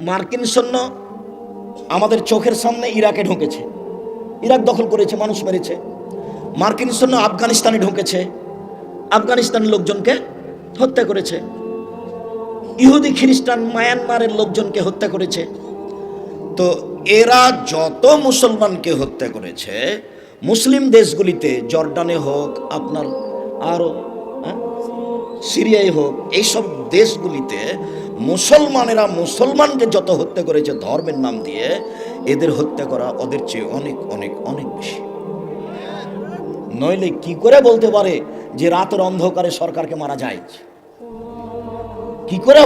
মার্কিন সৈন্য আমাদের চোখের সামনে ইরাকে ঢুকেছে। ইরাক দখল করেছে মানুষ মেরেছে। মার্কিন সৈন্য আফগানিস্তানে ঢুকেছে। আফগানিস্তানের লোকজনকে হত্যা করেছে। ইহুদি খ্রিস্টান মায়ানমারের লোকজনকে হত্যা করেছে। তো এরা যত মুসলমানকে হত্যা করেছে মুসলিম দেশগুলিতে জর্ডানে হোক আপনার আরও হ্যাঁ, সিরিয়ায় হোক এইসব দেশগুলিতে মুসলমানেরা মুসলমানকে যত হত্যা করেছে ধর্মের নাম দিয়ে, এদের হত্যা করা ওদের চেয়ে অনেক অনেক অনেক বেশি। নইলে কি করে বলতে পারে যে রাতের অন্ধকারে সরকারকে মারা যায়? কি করে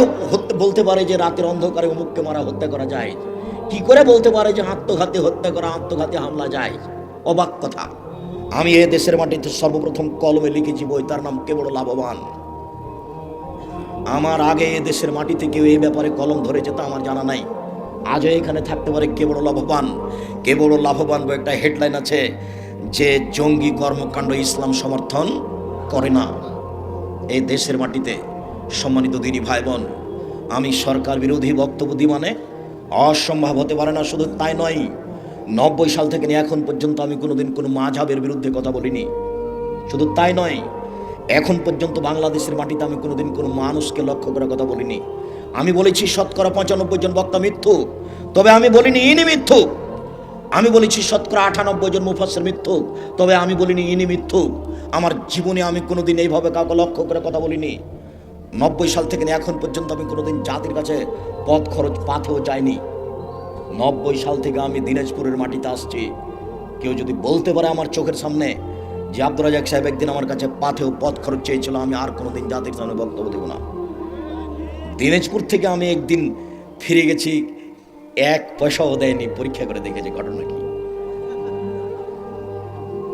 বলতে পারে যে রাতের অন্ধকারে অমুককে মারা, হত্যা করা যায়? কি করে বলতে পারে যে আত্মঘাতী হত্যা করা, আত্মঘাতী হামলা যায়? অবাক কথা। আমি এ দেশের মাটিতে সর্বপ্রথম কলমে লিখেছি বই, তার নাম কেবল লাভবান। আমার আগে দেশের মাটিতে কেউ এই ব্যাপারে কলম ধরেছে তা আমার জানা নাই। আজও এখানে থাকতে পারে কে বড় লাভবান, কে বড় লাভবান একটা হেডলাইন আছে, যে জঙ্গি কর্মকাণ্ড ইসলাম সমর্থন করে না। এই দেশের মাটিতে সম্মানিত দিনী ভাই বোন আমি সরকার বিরোধী বক্তব্য দিই মানে অসম্ভব হতে পারে না, শুধু তাই নয়, নব্বই সাল থেকে নিয়ে এখন পর্যন্ত আমি কোনোদিন কোনো মাঝাবের বিরুদ্ধে কথা বলিনি। শুধু তাই নয় এখন পর্যন্ত বাংলাদেশের মাটিতে আমি কোনোদিন কোনো মানুষকে লক্ষ্য করে কথা বলিনি। আমি বলেছি, শতকরা পঁচানব্বই জন বক্তা মিথ্যু তবে আমি বলিনি, ইনি মিথ্যু আমি বলেছি, শতকরা আটানব্বই জন মুফাসের মিথ্যু তবে আমি বলিনি, ইনি মিথ্যু আমার জীবনে আমি কোনোদিন এইভাবে কাউকে লক্ষ্য করে কথা বলিনি। নব্বই সাল থেকে এখন পর্যন্ত আমি কোনোদিন জাতির কাছে পথ খরচ পাথেও যাইনি। নব্বই সাল থেকে আমি দিনাজপুরের মাটিতে আসছি। কেউ যদি বলতে পারে আমার চোখের সামনে যে আব্দুল রাজাক সাহেব একদিন আমার কাছে পাথেও পথ খরচ চেয়েছিল, আমি আর কোনোদিন জাতির সামনে বক্তব্য দেব না। দিনাজপুর থেকে আমি একদিন ফিরে গেছি, এক পয়সাও দেয়নি, পরীক্ষা করে দেখেছি ঘটনা কি।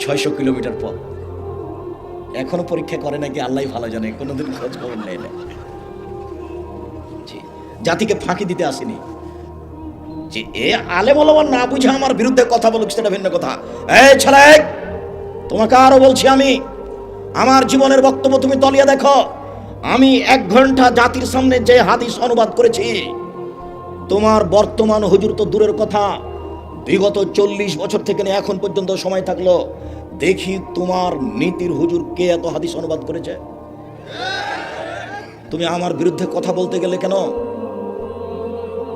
ছয়শো কিলোমিটার পথ। এখনও পরীক্ষা করে নাকি আল্লাহ ভালো জানে, কোনোদিন খোঁজ খবর নেই না। জাতিকে ফাঁকি দিতে আসেনি। যে এ আলে বলব না বুঝে আমার বিরুদ্ধে কথা বলুক, সেটা ভিন্ন কথা। এই ছেলে! তোমাকে আরও বলছি আমি, আমার জীবনের বক্তব্য তুমি তলিয়ে দেখো। আমি এক ঘণ্টা জাতির সামনে যে হাদিস অনুবাদ করেছি, তোমার বর্তমান হুজুর তো দূরের কথা। বিগত চল্লিশ বছর থেকে নিয়ে এখন পর্যন্ত সময় থাকল, দেখি তোমার নীতির হুজুর কে এত হাদিস অনুবাদ করেছে। তুমি আমার বিরুদ্ধে কথা বলতে গেলে কেন?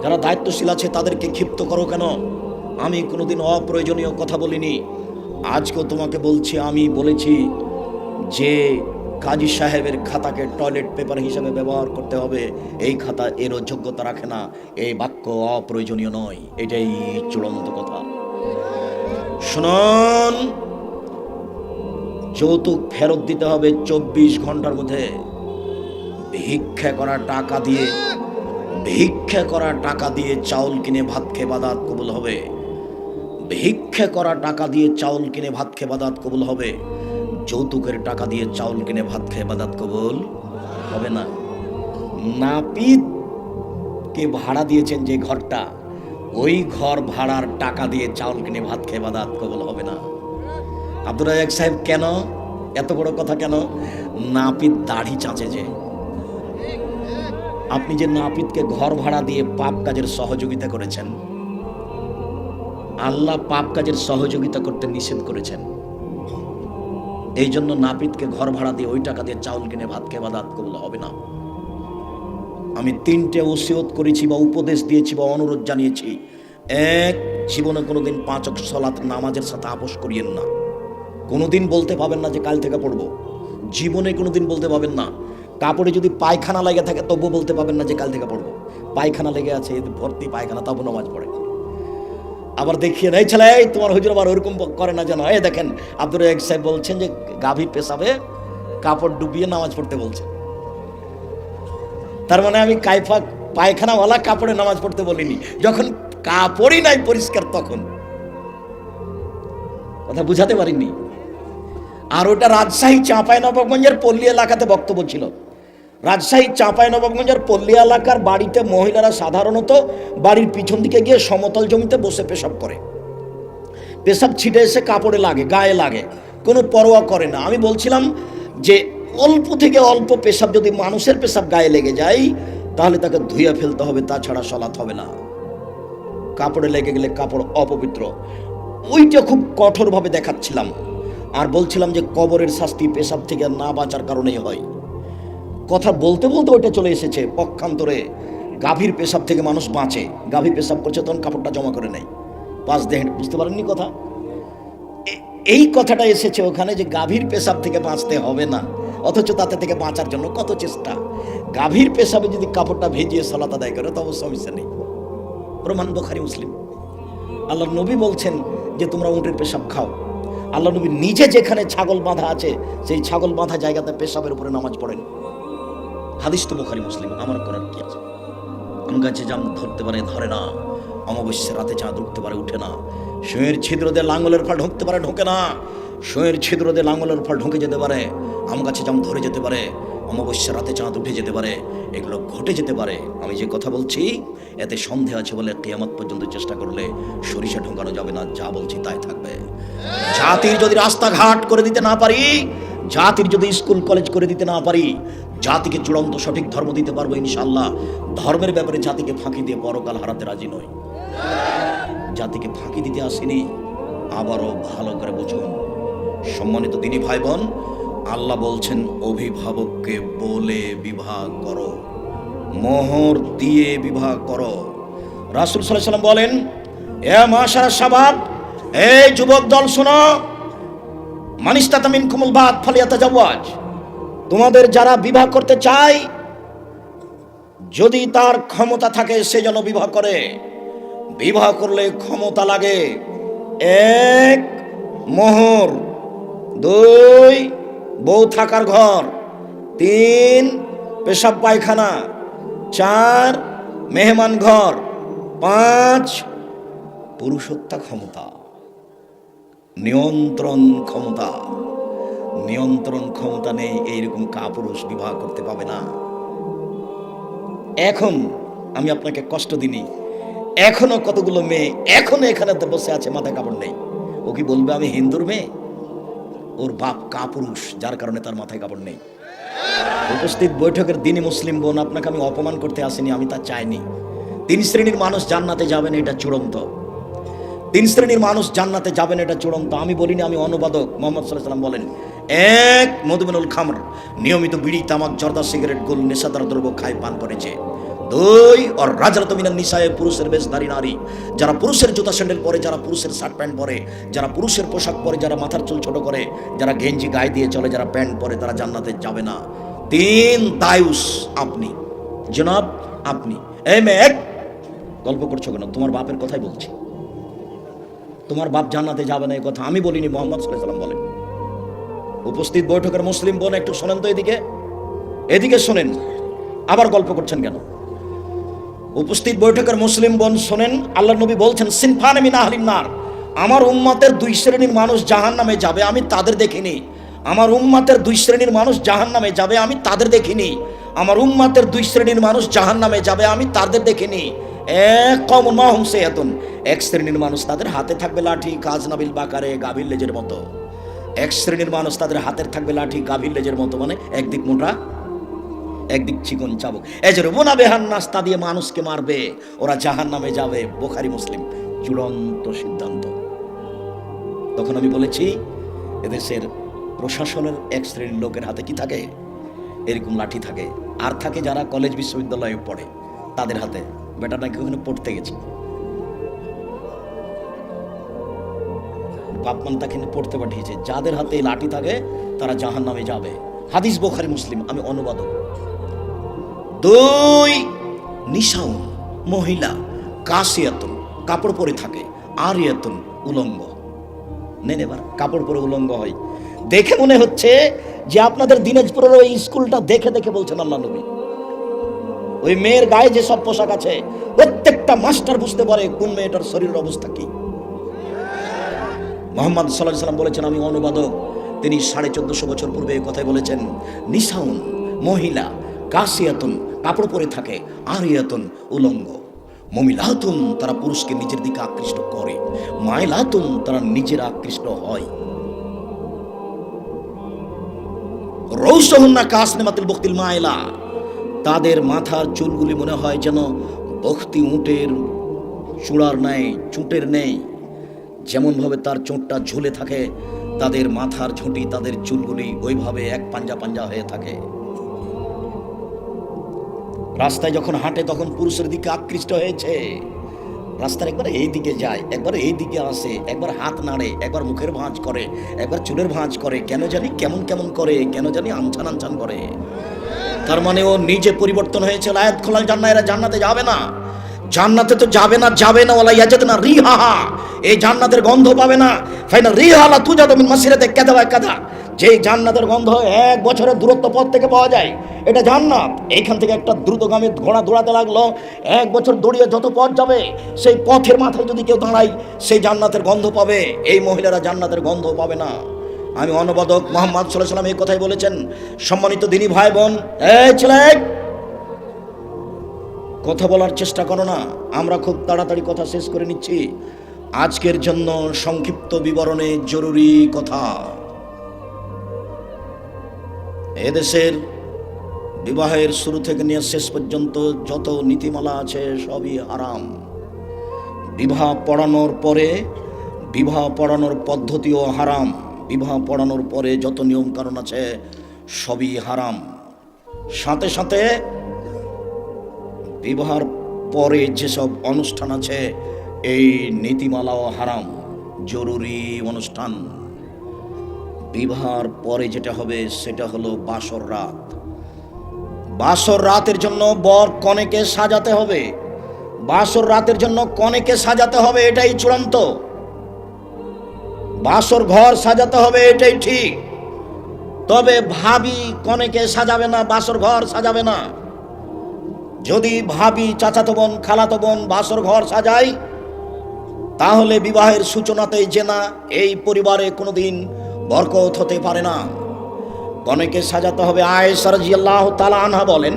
যারা দায়িত্বশীল আছে তাদেরকে ক্ষিপ্ত করো কেন? আমি কোনোদিন অপ্রয়োজনীয় কথা বলিনি। আজকেও তোমাকে বলছি, আমি বলেছি যে কাজী সাহেবের খাতাকে টয়লেট পেপার হিসাবে ব্যবহার করতে হবে। এই খাতা এরও যোগ্যতা রাখে না। এই বাক্য অপ্রয়োজনীয় নয়। এটাই চূড়ান্ত কথা। শুনুন, যৌতুক ফেরত দিতে হবে চব্বিশ ঘণ্টার মধ্যে। ভিক্ষা করা টাকা দিয়ে, ভিক্ষা করা টাকা দিয়ে চাউল কিনে ভাত খেয়ে বাদাত কবুল হবে। ভিক্ষা করা টাকা দিয়ে চাউল কিনে ভাত খেয়ে বাদাত কবুল হবে? যৌতুকের টাকা দিয়ে চাউল কিনে ভাত খেয়ে বাদাত কবুল হবে না। নাপিত কে ভাড়া দিয়েছেন যে ঘরটা, ওই ঘর ভাড়ার টাকা দিয়ে চাউল কিনে ভাত খেয়ে বাদাত কবুল হবে না। আব্দুল রাজাক সাহেব, কেন? এত বড় কথা কেন? নাপিত দাড়ি চাঁচে যে। আপনি যে নাপিতকে ঘর ভাড়া দিয়ে পাপ কাজের সহযোগিতা করেছেন আল্লাহ পাপ কাজের সহযোগিতা করতে নিষেধ করেছেন। এই জন্য নাপিতকে ঘর ভাড়া দিয়ে ওই টাকা দিয়ে চাউল কিনে ভাত খেয়ে বাদাত কবুল হবে না। আমি তিনটে ওসিয়ত করেছি বা উপদেশ দিয়েছি বা অনুরোধ জানিয়েছি। এক, জীবনে কোনোদিন পাঁচক সলাত নামাজের সাথে আপোষ করিয়েন না। কোনোদিন বলতে পাবেন না যে কাল থেকে পড়ব। জীবনে কোনোদিন বলতে পাবেন না। কাপড়ে যদি পায়খানা লেগে থাকে তবুও বলতে পাবেন না যে কাল থেকে পড়ব। পায়খানা লেগে আছে ভর্তি পায়খানা তবু নামাজ পড়ে। আবার দেখিয়ে এই ছেলে, এই তোমার হুজুর আবার ওরকম করে না যেন। এই দেখেন, আব্দুর রাজাক সাহেব বলছেন যে গাভীর পেশাবে কাপড় ডুবিয়ে নামাজ পড়তে বলছে। তার মানে আমি কাইফা পায়খানাওয়ালা কাপড়ে নামাজ পড়তে বলিনি। যখন কাপড়ই নাই পরিষ্কার তখন। কথা বুঝাতে পারিনি। আর ওটা রাজশাহী চাঁপাই নবাবগঞ্জের পল্লী এলাকাতে বক্তব্য ছিল। রাজশাহী নবাবগঞ্জের পল্লী এলাকার বাড়িতে মহিলারা সাধারণত বাড়ির পিছন দিকে গিয়ে সমতল জমিতে বসে পেশাব করে। পেশাব ছিটে এসে কাপড়ে লাগে, গায়ে লাগে, কোনো পরোয়া করে না। আমি বলছিলাম যে, অল্প থেকে অল্প পেশাব যদি মানুষের পেশাব গায়ে লেগে যায়, তাহলে তাকে ধুইয়া ফেলতে হবে, তাছাড়া সলাৎ হবে না। কাপড়ে লেগে গেলে কাপড় অপবিত্র। ওইটা খুব কঠোরভাবে দেখাচ্ছিলাম। আর বলছিলাম যে, কবরের শাস্তি পেশাব থেকে না বাঁচার কারণেই হয়। কথা বলতে বলতে ওইটা চলে এসেছে পক্ষান্তরে। গাভীর পেশাব থেকে মানুষ বাঁচে। গাভীর পেশাব করছে, তখন কাপড়টা জমা করে নেয়। পাঁচ দেহ বুঝতে পারেননি কথা? এই কথাটা এসেছে ওখানে যে গাভীর পেশাব থেকে বাঁচতে হবে না। অথচ তাতে থেকে বাঁচার জন্য কত চেষ্টা। গাভীর পেশাবে যদি কাপড়টা ভেজিয়ে সলাত আদায় করে, তবে সমস্যা নেই। প্রমাণ বোখারি মুসলিম। আল্লাহ নবী বলছেন যে, তোমরা উঁটের পেশাব খাও। আল্লাহ নবী নিজে যেখানে ছাগল বাঁধা আছে, সেই ছাগল বাঁধা জায়গাতে পেশাবের উপরে নামাজ পড়েন। হাদিস তো বোখারি, মুসলিম। আমার করার কি আছে? আম গাছে জাম ধরতে পারে, ধরে না। অমাবস্যা রাতে চাঁদ উঠতে পারে, উঠে না। শুয়ের ছিদ্র দিয়ে লাঙ্গলের ফল ঢুকতে পারে, ঢোকে না। শুয়ের ছিদ্র দিয়ে লাঙ্গলের ফল ঢুকে যেতে পারে। আম গাছে জাম ধরে যেতে পারে। অমাবস্যা রাতে চাঁদ উঠে যেতে পারে। এগুলো ঘটে যেতে পারে। আমি যে কথা বলছি, এতে সন্দেহ আছে বলে কেয়ামত পর্যন্ত চেষ্টা করলে সরিষা ঢোকানো যাবে না। যা বলছি তাই থাকবে। জাতির যদি রাস্তাঘাট করে দিতে না পারি, জাতির যদি স্কুল, কলেজ করে দিতে না পারি জাতিকে চূড়ান্ত সঠিক ধর্ম দিতে পারব ইনশাল্লাহ ধর্মের ব্যাপারে জাতিকে ফাঁকি দিয়ে পরকাল হারাতে রাজি নয় জাতিকে ফাঁকি দিতে আসেনি, আবারও ভালো করে বুঝুন। সম্মানিত দিনী ভাই বোন আল্লাহ বলছেন, অভিভাবককে বলে বিবাহ করো, মোহর দিয়ে বিবাহ করো। রাসুল সাল্লাহ সাল্লাম বলেন, এ মাসারা সাবাব এই যুবক দল শোনো মানিস্তাতামিন কুমুল বাদ ফালিয়াতা জাওয়াজ তোমাদের যারা বিবাহ করতে চায়, যদি তার ক্ষমতা থাকে, সে যেন বিবাহ করে। বিবাহ করলে ক্ষমতা লাগে এক মোহর, দুই বউ থাকার ঘর, তিন পেশাব পায়খানা, চার মেহমান ঘর, পাঁচ পুরুষত্বা ক্ষমতা, নিয়ন্ত্রণ ক্ষমতা। নিয়ন্ত্রণ ক্ষমতা নেই, এইরকম কাপুরুষ বিবাহ করতে পাবে না। এখন আমি আপনাকে কষ্ট দিনি এখনও কতগুলো মেয়ে, এখনও এখানে তো বসে আছে, মাথায় কাপড় নেই। ও কি বলবে, আমি হিন্দুর মেয়ে? ওর বাপ কাপুরুষ, যার কারণে তার মাথায় কাপড় নেই। উপস্থিত বৈঠকের দিনই মুসলিম বোন, আপনাকে আমি অপমান করতে আসিনি, আমি তা চাইনি। তিন শ্রেণির মানুষ জান্নাতে যাবেন, এটা চূড়ান্ত। তিন শ্রেণির মানুষ জান্নাতে যাবেন এটা চূড়ান্ত। আমি বলিনি, আমি অনুবাদক মোহাম্মদ সাল্লাহ বলেন, এক মধুমেনুল খামর, নিয়মিত বিড়ি, তামাক, জর্দা, সিগারেট, গোল, নেশাদার দ্রব্য খায়, পান করেছে। দুই নিশায় পুরুষের নারী। যারা পুরুষের জুতা স্যান্ডেল পরে, যারা পুরুষের শার্ট প্যান্ট পরে, যারা পুরুষের পোশাক পরে, যারা মাথার চুল ছোট করে, যারা গেঞ্জি গায়ে দিয়ে চলে, যারা প্যান্ট পরে, তারা জান্নাতে যাবে না। তিন, দায়ুস, আপনি। জনাব, আপনি। এই মেয়ে, এক, গল্প করছ কেন? তোমার বাপের কথাই বলছি। তোমার বাপ জান্নাতে যাবে না এই কথা আমি বলিনি, মোহাম্মদ সাল্লাম বলেন। উপস্থিত বৈঠকের মুসলিম বোন, একটু শোনেন তো এদিকে। এদিকে শোনেন, আবার গল্প করছেন কেন? উপস্থিত বৈঠকের মুসলিম বোন শোনেন আল্লাহ নবী বলছেন, সিনফান মিন আমার উম্মাতের দুই শ্রেণির মানুষ জাহান নামে যাবে, আমি তাদের দেখিনি। আমার উম্মাতের দুই শ্রেণির মানুষ জাহান নামে যাবে, আমি তাদের দেখিনি। আমার উম্মাতের দুই শ্রেণির মানুষ জাহান নামে যাবে, আমি তাদের দেখিনি। এক শ্রেণির মানুষ তাদের হাতে থাকবে লাঠি, কাজ নাবিল বাকারে, গাভীর লেজের মতো। এক শ্রেণির মানুষ তাদের হাতের থাকবে লাঠি, গাভীর লেজের মতো মানে একদিক মোটা, একদিক চিকন চাবুক। এই যে বেহান নাস্তা দিয়ে মানুষকে মারবে, ওরা জাহান নামে যাবে, বোখারি মুসলিম। চূড়ান্ত সিদ্ধান্ত। তখন আমি বলেছি, এদেশের প্রশাসনের এক শ্রেণির লোকের হাতে কি থাকে? এরকম লাঠি থাকে। আর থাকে যারা কলেজ, বিশ্ববিদ্যালয়ে পড়ে, তাদের হাতে। বেটা নাকি ওখানে পড়তে গেছে? বাপমান তাকে পড়তে পাঠিয়েছে। যাদের হাতে লাঠি থাকে, তারা জাহান নামে যাবে। হাদিস বোখারি, মুসলিম। আমি অনুবাদক। দুই, নিশাউন, মহিলা, কাশিয়াতুন, কাপড় পরে থাকে। আরিয়াতুন, উলঙ্গ। নেন এবার কাপড় পরে উলঙ্গ হয়। দেখে মনে হচ্ছে যে আপনাদের দিনাজপুরের ওই স্কুলটা দেখে দেখে বলছেন আল্লাহ নবী। ওই মেয়ের গায়ে যে সব পোশাক আছে, প্রত্যেকটা মাস্টার বুঝতে পারে কোন মেয়েটার শরীরের অবস্থা কি। মোহাম্মদ সাল্লাহ সাল্লাম বলেছেন, আমি অনুবাদক। তিনি সাড়ে চোদ্দশো বছর পূর্বে এই কথাই বলেছেন নিশাউন মহিলা কাশিয়াতুন কাপড় পরে থাকে, আরিয়াতুন, উলঙ্গ। মমিলাতুন, তারা পুরুষকে নিজের দিকে আকৃষ্ট করে। মাইলাতুন তারা নিজের আকৃষ্ট হয়। রৌসহুন্না কাসনেমাতিল বক্তিল মাইলা তাদের মাথার চুলগুলি মনে হয় যেন বখতি উঁটের চূড়ার নেই চুটের নেই যেমনভাবে তার চোঁটটা ঝুলে থাকে, তাদের মাথার ঝুঁটি তাদের চুলগুলি ওইভাবে এক পাঞ্জা পাঞ্জা হয়ে থাকে। রাস্তায় যখন হাঁটে তখন পুরুষের দিকে আকৃষ্ট হয়েছে। রাস্তার একবার এই দিকে যায়, একবার এই দিকে আসে, একবার হাত নাড়ে, একবার মুখের ভাঁজ করে, একবার চুলের ভাঁজ করে, কেন জানি কেমন কেমন করে, কেন জানি আনছান আনছান করে। তার মানে ও নিজে পরিবর্তন হয়েছে। লায়াত খোলাল জান্না এরা জান্নাতে যাবে না। জান্নাতে তো যাবে না যাবে না ওলা ইয়াজাত না রিহাহা। এই জান্নাতের গন্ধ পাবে না। ফাইনা রিহালা তুজা তুমি মাসিরাতে কাদা কাদা যে জান্নাতের গন্ধ এক বছরের দূরত্ব পথ থেকে পাওয়া যায়, এটা জান্নাত। এইখান থেকে একটা দ্রুতগামী ঘোড়া দৌড়াতে লাগল। এক বছর দৌড়িয়ে যত পথ যাবে, সেই পথের মাথায় যদি কেউ দাঁড়ায়, সেই জান্নাতের গন্ধ পাবে। এই মহিলারা জান্নাতের গন্ধ পাবে না। আমি অনুবাদক মোহাম্মদ সাল্লাম এই কথাই বলেছেন। সম্মানিত দিনী ভাই বোন ছেলে, কথা বলার চেষ্টা করো না। আমরা খুব তাড়াতাড়ি কথা শেষ করে নিচ্ছি। আজকের জন্য সংক্ষিপ্ত বিবরণে জরুরি কথা। এদেশের বিবাহের শুরু থেকে নিয়ে শেষ পর্যন্ত যত নীতিমালা আছে, সবই হারাম। বিবাহ পড়ানোর পরে, বিবাহ পড়ানোর পদ্ধতিও হারাম। বিবাহ পড়ানোর পরে যত নিয়ম কারণ আছে, সবই হারাম। সাথে সাথে বিবাহের পরে যেসব অনুষ্ঠান আছে, এই নীতিমালাও হারাম। জরুরি অনুষ্ঠান। বিবাহর পরে যেটা হবে, সেটা হলো বাসর রাত। বাসর রাতের জন্য বর কনেকে সাজাতে হবে। বাসর রাতের জন্য কনেকে সাজাতে হবে, এটাই চূড়ান্ত। বাসর ঘর সাজাতে হবে, এটাই ঠিক। তবে ভাবি কনেকে সাজাবে না, বাসর ঘর সাজাবে না। যদি ভাবি চাচাতো বোন, খালাতো বোন বাসর ঘর সাজাই তাহলে বিবাহের সূচনাতেই জেনা এই পরিবারে কোনোদিন বরকত হতে পারে না। কনেকে সাজাতে হবে আয়েসার জিয়াল্লাহ তালা আনহা বলেন,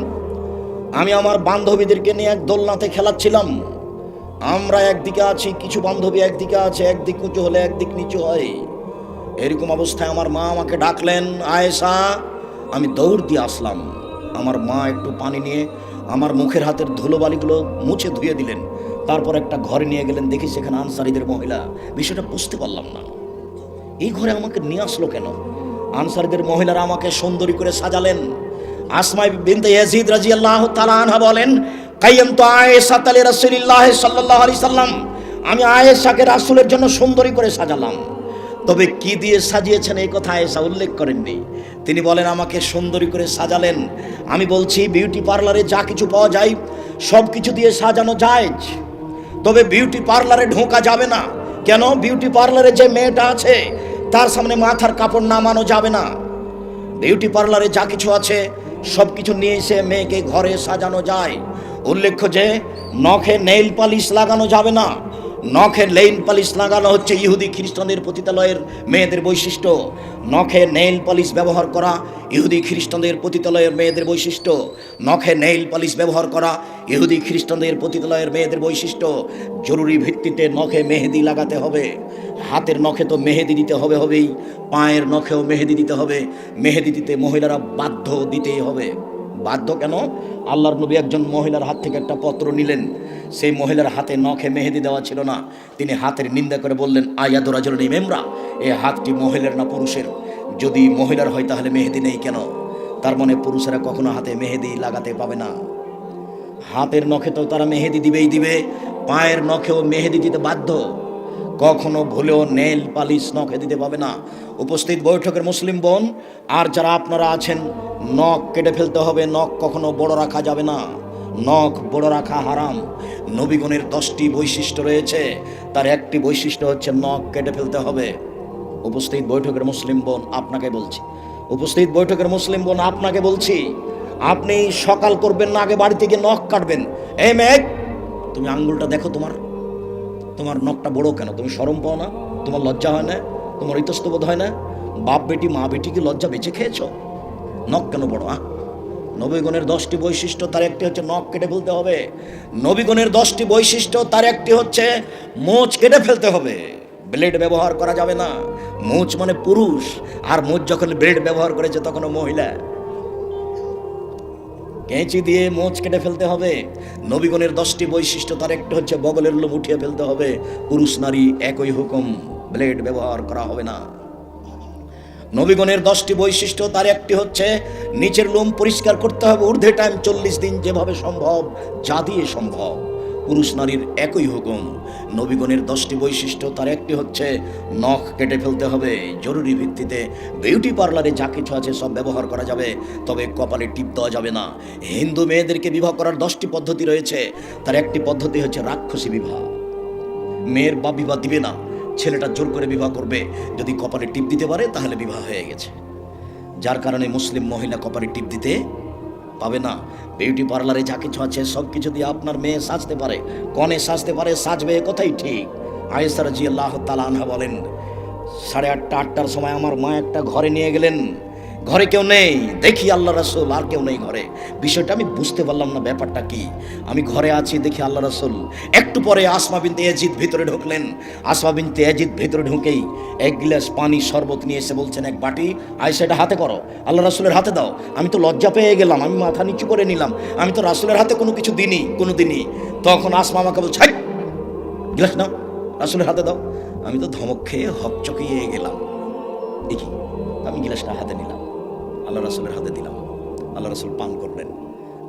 আমি আমার বান্ধবীদেরকে নিয়ে এক দোলনাতে খেলাচ্ছিলাম। আমরা একদিকে আছি, কিছু বান্ধবী একদিকে আছে, একদিক উঁচু হলে একদিক নিচু হয়। এরকম অবস্থায় আমার মা আমাকে ডাকলেন, আয়েশা, আমি দৌড় দিয়ে আসলাম। আমার মা একটু পানি নিয়ে আমার মুখের হাতের ধুলোবালিগুলো মুছে ধুয়ে দিলেন। তারপর একটা ঘরে নিয়ে গেলেন, দেখি সেখানে আনসারিদের মহিলা। বিষয়টা বুঝতে পারলাম না। এই ঘরে আমাকে নিয়ে আসলো কেন? আনসারিদের মহিলারা আমাকে সুন্দরী করে সাজালেন। আসমাই বিনতে ইয়াজিদ রাদিয়াল্লাহু তাআলা আনহা বলেন কাইয়াম তো আয়েশা তালে রাসূলুল্লাহ সাল্লাল্লাহু আলাইহি সাল্লাম। আমি আয়েশাকে রাসূলের জন্য সুন্দরী করে সাজালাম। তবে কি দিয়ে সাজিয়েছেন এই কথা আয়েশা উল্লেখ করেননি। তিনি বলেন, আমাকে সুন্দরী করে সাজালেন। আমি বলছি, বিউটি পার্লারে যা কিছু পাওয়া যায়, সব কিছু দিয়ে সাজানো যায়। তবে বিউটি পার্লারে ঢোকা যাবে না। কেন? বিউটি পার্লারে যে মেয়েটা আছে, তার সামনে মাথার কাপড় নামানো যাবে না। বিউটি পার্লারে যা কিছু আছে, সব কিছু নিয়ে এসে মেয়েকে ঘরে সাজানো যায়। উল্লেখ্য যে, নখে নেইল পালিশ লাগানো যাবে না। নখে নেইল পালিশ লাগানো হচ্ছে ইহুদি খ্রিস্টানদের পতিতালয়ের মেয়েদের বৈশিষ্ট্য। নখে নেইল পালিশ ব্যবহার করা ইহুদি খ্রিস্টানদের পতিতালয়ের মেয়েদের বৈশিষ্ট্য। নখে নেইল পালিশ ব্যবহার করা ইহুদি খ্রিস্টানদের পতিতালয়ের মেয়েদের বৈশিষ্ট্য। জরুরি ভিত্তিতে নখে মেহেদি লাগাতে হবে। হাতের নখে তো মেহেদি দিতে হবে হবেই, পায়ের নখেও মেহেদি দিতে হবে। মেহেদি দিতে মহিলারা বাধ্য দিতেই হবে। বাধ্য কেন? আল্লাহর নবী একজন মহিলার হাত থেকে একটা পত্র নিলেন। সেই মহিলার হাতে নখে মেহেদি দেওয়া ছিল না। তিনি হাতের নিন্দা করে বললেন আয়াদুরা জল মেমরা এই হাতটি মহিলার না পুরুষের? যদি মহিলার হয় তাহলে মেহেদি নেই কেন? তার মানে পুরুষেরা কখনো হাতে মেহেদি লাগাতে পাবে না। হাতের নখে তো তারা মেহেদি দিবেই দিবে, পায়ের নখেও মেহেদি দিতে বাধ্য। কখনো ভুলেও নেল পালিশ নখে দিতে পাবে না। উপস্থিত বৈঠকের মুসলিম বোন, আর যারা আপনারা আছেন, নখ কেটে ফেলতে হবে, নখ কখনো বড় রাখা যাবে না। নখ বড় রাখা হারাম। নবীগণের দশটি বৈশিষ্ট্য রয়েছে, তার একটি বৈশিষ্ট্য হচ্ছে নখ কেটে ফেলতে হবে। উপস্থিত বৈঠকের মুসলিম বোন, আপনাকে বলছি। উপস্থিত বৈঠকের মুসলিম বোন, আপনাকে বলছি, আপনি সকাল করবেন না, আগে বাড়ি থেকে নখ কাটবেন। এই মেঘ, তুমি আঙ্গুলটা দেখো তোমার। তোমার নখটা বড় কেন? তুমি সরম পাও না? তোমার লজ্জা হয় না? তোমার ইতস্তবোধ হয় না? বাপ বেটি, মা বেটি কি লজ্জা বেঁচে খেয়েছো? নখ কেন বড় আ নবীগণের দশটি বৈশিষ্ট্য, তার একটি হচ্ছে নখ কেটে ফেলতে হবে। নবীগণের দশটি বৈশিষ্ট্য, তার একটি হচ্ছে মোচ কেটে ফেলতে হবে। ব্লেড ব্যবহার করা যাবে না। মোচ মানে পুরুষ। আর মোচ যখন ব্লেড ব্যবহার করেছে তখন মহিলা। কেঁচি দিয়ে মোচ কেটে ফেলতে হবে। নবীগণের দশটি বৈশিষ্ট্য তার, একটা হচ্ছে বগলের লোম উঠিয়ে ফেলতে হবে। পুরুষ নারী একই হুকুম, ব্লেড ব্যবহার করা হবে না। নবীগণের দশটি বৈশিষ্ট্য তার, একটি হচ্ছে নিচের লোম পরিষ্কার করতে হবে। ঊর্ধ্বে টাইম চল্লিশ দিন যেভাবে সম্ভব, যা দিয়ে সম্ভব। পুরুষ নারীর একই হুকুম। নবীগণের দশটি বৈশিষ্ট্য তার একটি হচ্ছে, নখ কেটে ফেলতে হবে, জরুরি ভিত্তিতে বিউটি পার্লারে যা কিছু আছে সব ব্যবহার করা যাবে, তবে কপালে টিপ দেওয়া যাবে না। হিন্দু মেয়েদেরকে বিবাহ করার দশটি পদ্ধতি রয়েছে, তার একটি পদ্ধতি হচ্ছে রাক্ষসী বিবাহ। মেয়ের বা বিবাহ দিবে না, ছেলেটা জোর করে বিবাহ করবে, যদি কপালে টিপ দিতে পারে তাহলে বিবাহ হয়ে গেছে। যার কারণে মুসলিম মহিলা কপালে টিপ দিতে পাবে না। বিউটি পার্লারে যা কিছু আছে, সব কিছু দিয়ে আপনার মেয়ে সাজতে পারে। কনে সাজতে পারে, সাজবে কোথায় ঠিক। আয়েসার জি তালা আনহা বলেন, সাড়ে আটটা, আটটার সময় আমার মা একটা ঘরে নিয়ে গেলেন। ঘরে কেউ নেই দেখি আল্লাহ রাসুল আর কেউ নেই ঘরে। বিষয়টা আমি বুঝতে পারলাম না ব্যাপারটা কি? আমি ঘরে আছি দেখি আল্লাহ রাসুল। একটু পরে আসমা বিনতে এজিদ ভিতরে ঢুকলেন। আসমা বিনতে এজিদ ভিতরে ঢুকেই এক গ্লাস পানি শরবত নিয়ে এসে বলছেন এক বাটি আয়সা এটা হাতে করো। আল্লাহ রাসুলের হাতে দাও। আমি তো লজ্জা পেয়ে গেলাম আমি মাথা নিচু করে নিলাম। আমি তো রাসুলের হাতে কোনো কিছু দিনই কোনো দিনই তখন আসমা আমাকে বলছে "হাই, গ্লাস নাও রাসুলের হাতে দাও। আমি তো ধমক খেয়ে হকচকিয়ে গেলাম। দেখি আমি গিলাসটা হাতে নিলাম। আল্লাহ রাসুলের হাতে দিলাম। আল্লাহ রাসুল পান করলেন।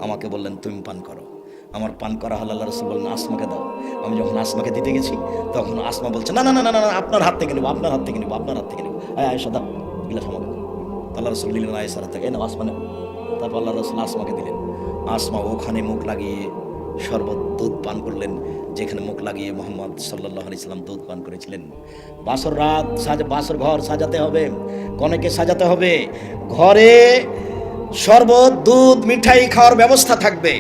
আমাকে বললেন তুমি পান করো। আমার পান করা হল আল্লাহ রসুল বললেন আসমাকে দাও? আমি যখন আসমাকে দিতে গেছি তখন আসমা বলছে না না না না না না, আপনার হাত থেকে নেব আপনার হাত থেকে নেব আপনার হাত থেকে নেব। আয় আয়সা দাও গিলাস আমাকে। আল্লাহ রসুল দিলেন আয়েসার হাত থেকে এই নাও আসমা নেও। তারপর আল্লাহ রসুল আসমাকে দিলেন। আসমা ওখানে মুখ লাগিয়ে শরবত দুধ পান করলেন। যেখানে মুখ লাগিয়ে মোহাম্মদ সাল্লাহ ইসলাম দুধ পান করেছিলেন। বাসর রাত সাজা, বাসর ঘর সাজাতে হবে, কনেকে সাজাতে হবে। ঘরে শরবত, দুধ, মিঠাই খাওয়ার ব্যবস্থা থাকবে।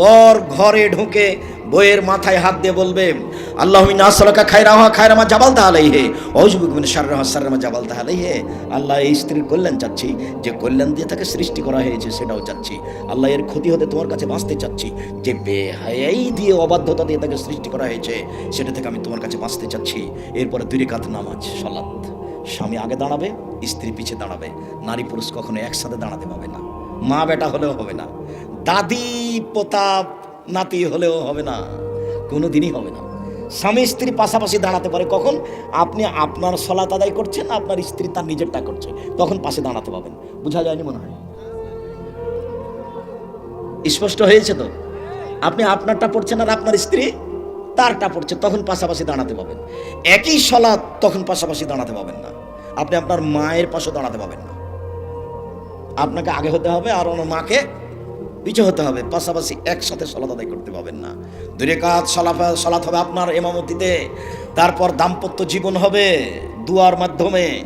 বর ঘরে ঢুকে বইয়ের মাথায় হাত দিয়ে বলবে, আল্লাহ খায়রামা জাবাল তাহালাই হে অজুবিন সাররাহা সাররামা জাবাল তাহালাই হে আল্লাহ এই স্ত্রীর কল্যাণ চাচ্ছি, যে কল্যাণ দিয়ে তাকে সৃষ্টি করা হয়েছে সেটাও চাচ্ছি। আল্লাহ এর ক্ষতি হতে তোমার কাছে বাঁচতে চাচ্ছি, যে বেহায়াই দিয়ে অবাধ্যতা দিয়ে তাকে সৃষ্টি করা হয়েছে, সেটা থেকে আমি তোমার কাছে বাঁচতে চাচ্ছি। এরপরে দুই রেখাত নামাজ সলাৎ স্বামী আগে দাঁড়াবে, স্ত্রী পিছে দাঁড়াবে। নারী পুরুষ কখনো একসাথে দাঁড়াতে পাবে না। মা বেটা হলেও হবে না। দাদি প্রতাপ নাতি হলেও হবে না কোনো দিনই হবে না। স্বামী স্ত্রী পাশাপাশি দাঁড়াতে পারে। কখন? আপনি আপনার সলাত আদায় করছেন, আপনার স্ত্রী তার নিজেরটা করছে। তখন পাশে দাঁড়াতে পাবেন বোঝা যায়নি মনে হয়? স্পষ্ট হয়েছে তো? আপনি আপনারটা পড়ছেন আর আপনার স্ত্রী তারটা পড়ছে, তখন পাশাপাশি দাঁড়াতে পাবেন একই সলাৎ তখন পাশাপাশি দাঁড়াতে পাবেন না। আপনি আপনার মায়ের পাশে দাঁড়াতে পাবেন না। আপনাকে আগে হতে হবে আর ওনার মাকে পিছু হতে হবে। পাশাপাশি একসাথে সলাত আদায় করতে পারবেন না। দুই কাজ সলাফা, সলাত হবে আপনার এমামতিতে তারপর দাম্পত্য জীবন হবে দুয়ার মাধ্যমে।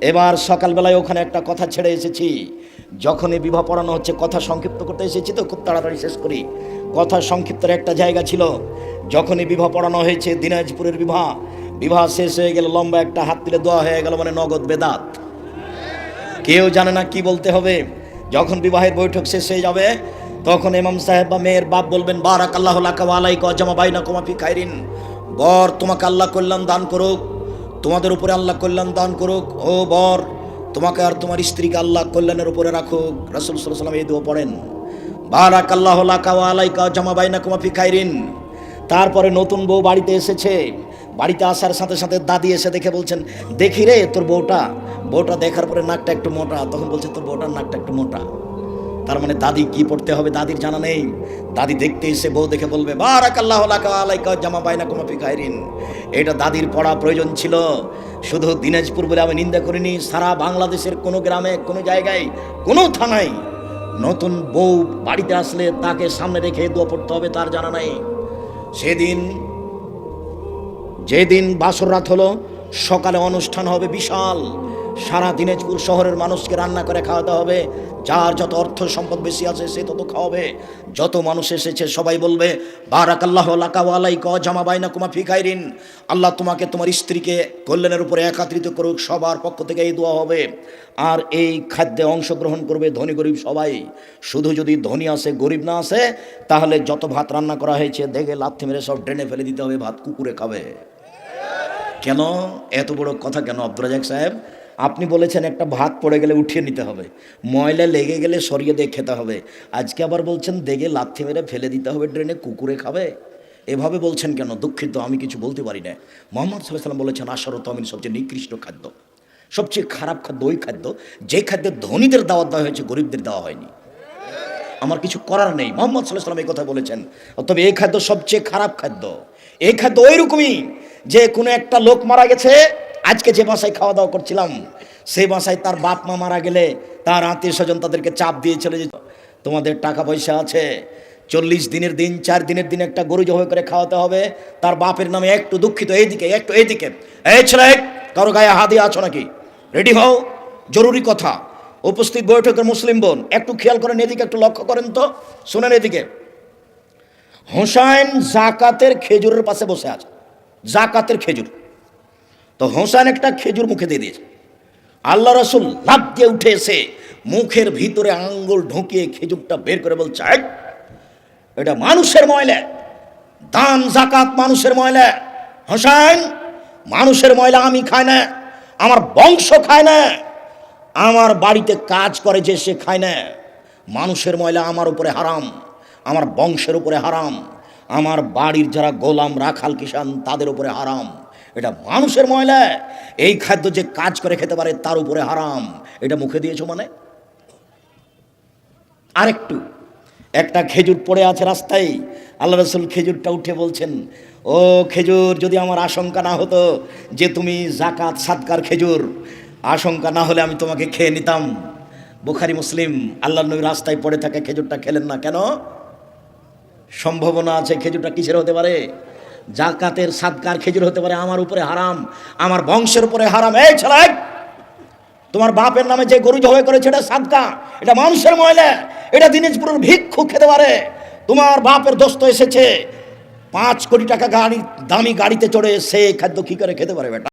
এবার সকালবেলায় ওখানে একটা কথা ছেড়ে এসেছি। যখনই বিবাহ পড়ানো হচ্ছে, কথা সংক্ষিপ্ত করতে এসেছি তো খুব তাড়াতাড়ি শেষ করি। কথা সংক্ষিপ্তের একটা জায়গা ছিল। যখনই বিবাহ পড়ানো হয়েছে, দিনাজপুরের বিবাহ। বিবাহ শেষ হয়ে গেল লম্বা একটা হাত তুলে দেওয়া হয়ে গেল মানে নগদ বেদাত। কেউ জানে না কি বলতে হবে। যখন বিবাহের বৈঠক শেষ হয়ে যাবে, তখন ইমাম সাহেব বা মেয়ের বাপ বলবেন বারাক আল্লাহ আলাই জামা বাইনা কমাফি খাইরিন। বর, তোমাকে আল্লাহ কল্যাণ দান করুক। তোমাদের উপরে আল্লাহ কল্যাণ দান করুক। ও বর, তোমাকে আর তোমার স্ত্রীকে আল্লাহ কল্যাণের উপরে রাখুক। রাসুল সাল্লাম এই দোয়া পড়েন। বারাক আল্লাহ আলাইকা জামা বাইনা কমাফি খাইরিন। তারপরে নতুন বউ বাড়িতে এসেছে। বাড়িতে আসার সাথে সাথে দাদি এসে দেখে বলছেন, দেখি রে তোর বউটা। বউটা দেখার পরে নাকটা একটু মোটা, তখন বলছে, তোর বউটার নাকটা একটু মোটা। তার মানে দাদি কি পড়তে হবে দাদির জানা নেই। দাদি দেখতে এসে বউ দেখে বলবে বারাক আল্লাহ আলাইকা জামা বাইনা কুমাফি খাইরিন। এটা দাদির পড়া প্রয়োজন ছিল। শুধু দিনাজপুর বলে আমি নিন্দা করিনি, সারা বাংলাদেশের কোনো গ্রামে, কোনো জায়গায়, কোনো থানায় নতুন বউ বাড়িতে আসলে তাকে সামনে রেখে দোয়া পড়তে হবে তার জানা নাই। সেদিন, যেদিন বাসর রাত হলো সকালে অনুষ্ঠান হবে বিশাল। সারা দিনাজপুর শহরের মানুষকে রান্না করে খাওয়াতে হবে। যার যত অর্থ সম্পদ বেশি আছে, সে তত খাওয়াবে। যত মানুষ এসেছে, সবাই বলবে বারাক আল্লাহ লাকাওয়ালাই ক জামা বাইনা কুমা ফিকাইরিন আল্লাহ তোমাকে তোমার স্ত্রীকে কল্যাণের উপরে একাত্রিত করুক, সবার পক্ষ থেকে এই দোয়া হবে। আর এই খাদ্যে অংশগ্রহণ করবে ধনী গরিব সবাই। শুধু যদি ধনী আসে, গরিব না আসে, তাহলে যত ভাত রান্না করা হয়েছে, দেখে লাথি মেরে সব ড্রেনে ফেলে দিতে হবে, ভাত কুকুরে খাবে। কেন? এত বড় কথা কেন আব্দুল রাজাক সাহেব? আপনি বলেছেন একটা ভাত পড়ে গেলে উঠিয়ে নিতে হবে। ময়লা লেগে গেলে সরিয়ে দিয়ে খেতে হবে। আজকে আবার বলছেন, দেগে লাথি মেরে ফেলে দিতে হবে ড্রেনে, কুকুরে খাবে? এভাবে বলছেন কেন? দুঃখিত, আমি কিছু বলতে পারি না। মোহাম্মদ সাল্লাম বলেছেন আশারত আমিন সবচেয়ে নিকৃষ্ট খাদ্য। সবচেয়ে খারাপ খাদ্য ওই খাদ্য, যে খাদ্যে ধনীদের দাওয়াত দেওয়া হয়েছে, গরিবদের দেওয়া হয়নি। আমার কিছু করার নেই। মোহাম্মদ সাল্লাহ সাল্লাম এই কথা বলেছেন। তবে এই খাদ্য সবচেয়ে খারাপ খাদ্য। এই খাদ্য ওই রকমই যে কোনো একটা লোক মারা গেছে, আজকে যে বাসায় খাওয়া দাওয়া করছিলাম, সেই বাসায় তার বাপ মা মারা গেলে তার আত্মীয় স্বজন তাদেরকে চাপ দিয়ে চলে যেত। তোমাদের টাকা পয়সা আছে, চল্লিশ দিনের দিন, চার দিনের দিন একটা গরু জবাই করে খাওয়াতে হবে। তার বাপের নামে একটু দুঃখিত, এইদিকে, একটু এইদিকে। এই ছেলে, কারও গায়ে হাত আছো নাকি? রেডি হও, জরুরি কথা। উপস্থিত বৈঠকের মুসলিম বোন, একটু খেয়াল করেন এদিকে, একটু লক্ষ্য করেন তো। শোনেন এদিকে। হোসাইন জাকাতের খেজুরের পাশে বসে আছে। জাকাতের খেজুর। তো হোসাইন একটা খেজুর মুখে দিয়ে দিয়েছে। আল্লাহ রসুল লাভ দিয়ে উঠে এসে মুখের ভিতরে আঙ্গুল ঢুকিয়ে খেজুরটা বের করে বলছে এটা মানুষের ময়লা। দান জাকাত মানুষের ময়লা। হোসাইন, মানুষের ময়লা আমি খাই না। আমার বংশ খায় না। আমার বাড়িতে কাজ করে যে সে খায় না। মানুষের ময়লা আমার উপরে হারাম, আমার বংশের উপরে হারাম, আমার বাড়ির যারা গোলাম, রাখাল কিষান তাদের উপরে হারাম। এটা মানুষের ময়লা, এই খাদ্য যে কাজ করে খেতে পারে তার উপরে হারাম। এটা মুখে দিয়েছ মানে? আরেকটু, একটা খেজুর পড়ে আছে রাস্তায়, আল্লাহ রসুল খেজুরটা উঠে বলছেন, ও খেজুর, যদি আমার আশঙ্কা না হতো যে তুমি জাকাত, সাদকার খেজুর আশঙ্কা না হলে আমি তোমাকে খেয়ে নিতাম। বুখারি, মুসলিম আল্লাহ নবী রাস্তায় পড়ে থাকে, খেজুরটা খেলেন না। কেন? সম্ভাবনা আছে খেজুরটা কিসের হতে পারে? জাকাতের সাদকার খেজুর হতে পারে, আমার উপরে হারাম, আমার বংশের উপরে হারাম। এই ছেলে, তোমার বাপের নামে যে গরু জবাই করেছে, এটা সাদকা, এটা মানুষের ময়লা, এটা দিনাজপুরের ভিক্ষু খেতে পারে। তোমার বাপের দোস্ত এসেছে, পাঁচ কোটি টাকা গাড়ি, দামি গাড়িতে চড়ে সে খাদ্য কি করে খেতে পারে বেটা?